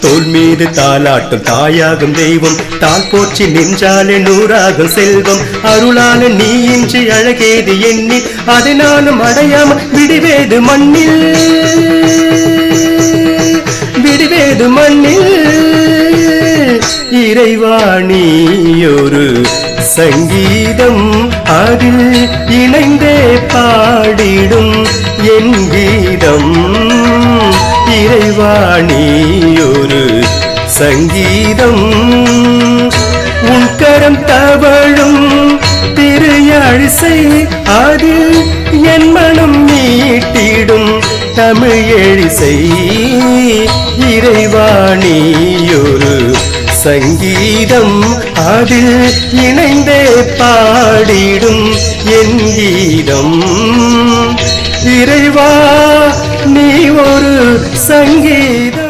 தோல் மீது தாலாட்டும் தாயாகும் தெய்வம். தால் போற்றி நின்றாலே நூறாகும் செல்வம். அருளான நீ இன்றி அழகேது எண்ணி அதை நானும் அடையாம விடுவேது மண்ணில். விடுவேது மண்ணில். இறைவாணியொரு சங்கீதம் அதில் இணைந்தே பாடிடும் என் கீதம். இறைவாணி சங்கீதம். உன் கரம் தவழும் திரு அழிசை அதில் என் மனம் நீட்டிடும் தமிழ் எழிசை இறைவாணியொரு சங்கீதம். அது இணைந்தே பாடிடும் என் கீதம். இறைவா நீ ஒரு சங்கீதம்